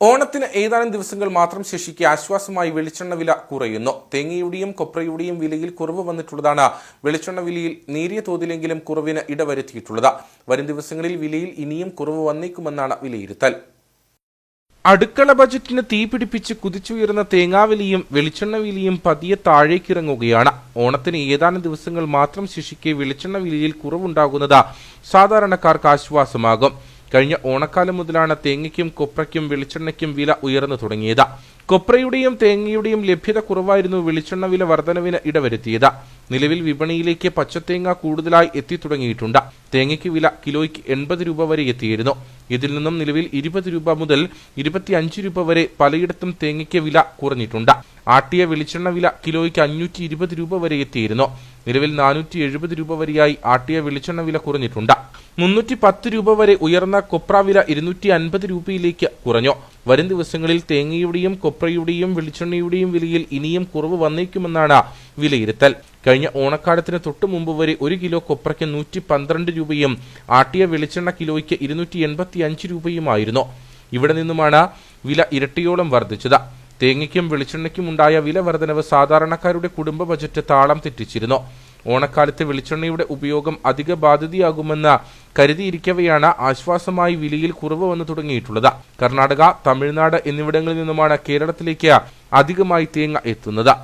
ഓണത്തിന് ഏതാനും ദിവസങ്ങൾ മാത്രം ശേഷിക്കെ ആശ്വാസമായി വെളിച്ചെണ്ണ വില കുറയുന്നു. തേങ്ങയുടെയും കൊപ്രയുടെയും വിലയിൽ കുറവ് വന്നിട്ടുള്ളതാണ് വെളിച്ചെണ്ണ വിലയിൽ നേരിയ തോതിലെങ്കിലും കുറവിന് ഇടവരുത്തിയിട്ടുള്ളത്. വരും ദിവസങ്ങളിൽ വിലയിൽ ഇനിയും കുറവ് വന്നേക്കുമെന്നാണ് വിലയിരുത്തൽ. അടുക്കള ബജറ്റിന് തീപിടിപ്പിച്ച് കുതിച്ചുയർന്ന തേങ്ങാവിലയും വെളിച്ചെണ്ണ വിലയും പതിയെ താഴേക്കിറങ്ങുകയാണ്. ഓണത്തിന് ഏതാനും ദിവസങ്ങൾ മാത്രം ശേഷിക്കെ വെളിച്ചെണ്ണ വിലയിൽ കുറവുണ്ടാകുന്നത് സാധാരണക്കാർക്ക് ആശ്വാസമാകും. കഴിഞ്ഞ ഓണക്കാലം മുതലാണ് തേങ്ങയ്ക്കും കൊപ്രയ്ക്കും വെളിച്ചെണ്ണയ്ക്കും വില ഉയർന്നു തുടങ്ങിയത്. കൊപ്രയുടെയും തേങ്ങയുടെയും ലഭ്യത കുറവായിരുന്നു വെളിച്ചെണ്ണ വില വർധനവിന് ഇടവരുത്തിയത്. നിലവിൽ വിപണിയിലേക്ക് പച്ചത്തേങ്ങ കൂടുതലായി എത്തിത്തുടങ്ങിയിട്ടുണ്ട്. തേങ്ങയ്ക്ക് വില കിലോയ്ക്ക് എൺപത് രൂപ വരെ എത്തിയിരുന്നു. ഇതിൽ നിന്നും നിലവിൽ ഇരുപത് രൂപ മുതൽ ഇരുപത്തിയഞ്ച് രൂപ വരെ പലയിടത്തും തേങ്ങയ്ക്ക് വില കുറഞ്ഞിട്ടുണ്ട്. ആട്ടിയ വെളിച്ചെണ്ണ വില കിലോയ്ക്ക് അഞ്ഞൂറ്റി ഇരുപത് രൂപ വരെ എത്തിയിരുന്നു. നിലവിൽ നാനൂറ്റി എഴുപത് രൂപ വരെയായി ആട്ടിയ വെളിച്ചെണ്ണ വില കുറഞ്ഞിട്ടുണ്ട്. മുന്നൂറ്റി പത്ത് രൂപ വരെ ഉയർന്ന കൊപ്ര വില ഇരുന്നൂറ്റി അൻപത് രൂപയിലേക്ക് കുറഞ്ഞു. വരും ദിവസങ്ങളിൽ തേങ്ങയുടെയും കൊപ്രയുടെയും വെളിച്ചെണ്ണയുടെയും വിലയിൽ ഇനിയും കുറവ് വന്നേക്കുമെന്നാണ് വിലയിരുത്തൽ. കഴിഞ്ഞ ഓണക്കാലത്തിന് തൊട്ടു മുമ്പ് വരെ ഒരു കിലോ കൊപ്രയ്ക്ക് നൂറ്റി പന്ത്രണ്ട് രൂപയും ആട്ടിയ വെളിച്ചെണ്ണ കിലോയ്ക്ക് ഇരുന്നൂറ്റി എൺപത്തി അഞ്ച് രൂപയുമായിരുന്നു. ഇവിടെ നിന്നുമാണ് വില ഇരട്ടിയോളം വർദ്ധിച്ചത്. തേങ്ങയ്ക്കും വെളിച്ചെണ്ണയ്ക്കും ഉണ്ടായ വില വർധനവ് സാധാരണക്കാരുടെ കുടുംബ ബജറ്റ് താളം തെറ്റിച്ചിരുന്നു. ഓണക്കാലത്ത് വെളിച്ചെണ്ണയുടെ ഉപയോഗം അധിക ബാധ്യതയാകുമെന്ന് കരുതിയിരിക്കവെയാണ് ആശ്വാസമായി വിലയിൽ കുറവ് വന്നു തുടങ്ങിയിട്ടുള്ളത്. കർണാടക തമിഴ്നാട് എന്നിവിടങ്ങളിൽ നിന്നുമാണ് കേരളത്തിലേക്ക് അധികമായി തേങ്ങ എത്തുന്നത്.